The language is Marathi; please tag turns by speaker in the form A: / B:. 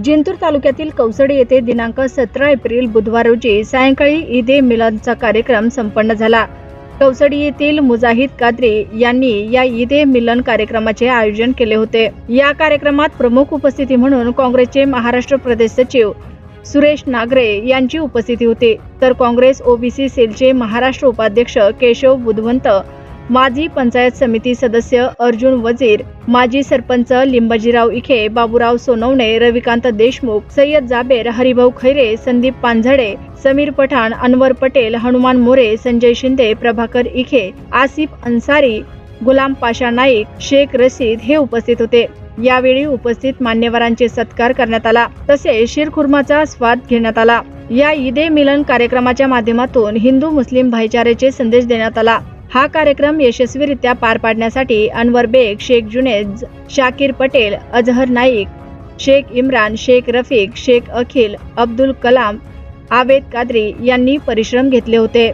A: जिंतूर तालुक्यातील कौसडी येथे दिनांक सतरा एप्रिल बुधवार रोजी सायंकाळी ईद ए मिलादचा कार्यक्रम संपन्न झाला. कौसडी येथील मुजाहिद कादरी यांनी या ईद ए मिलन कार्यक्रमाचे आयोजन केले होते. या कार्यक्रमात प्रमुख उपस्थिती म्हणून काँग्रेसचे महाराष्ट्र प्रदेश सचिव सुरेश नागरे यांची उपस्थिती होती. तर काँग्रेस ओबीसी सेलचे महाराष्ट्र उपाध्यक्ष केशव बुधवंत माजी पंचायत समिती सदस्य अर्जुन वजीर माजी सरपंच लिंबाजीराव इखे बाबूराव सोनवणे रविकांत देशमुख सय्यद जाबेर हरिभाऊ खैरे संदीप पांझडे समीर पठाण अनवर पटेल हनुमान मोरे संजय शिंदे प्रभाकर इखे आसिफ अन्सारी गुलाम पाशा नाईक शेख रशीद हे उपस्थित होते. यावेळी उपस्थित मान्यवरांचे सत्कार करण्यात आला. तसेच शिरखुर्माचा स्वाद घेण्यात आला. या ईदे मिलन कार्यक्रमाच्या माध्यमातून हिंदू मुस्लिम भाईचारेचे संदेश देण्यात आला. हा कार्यक्रम यशस्वीरित्या पार पाडण्यासाठी अनवर बेग शेख जुनेद शाकीर पटेल अजहर नाईक शेख इम्रान शेख रफीक शेख अखिल अब्दुल कलाम आवेद कादरी यांनी परिश्रम घेतले होते.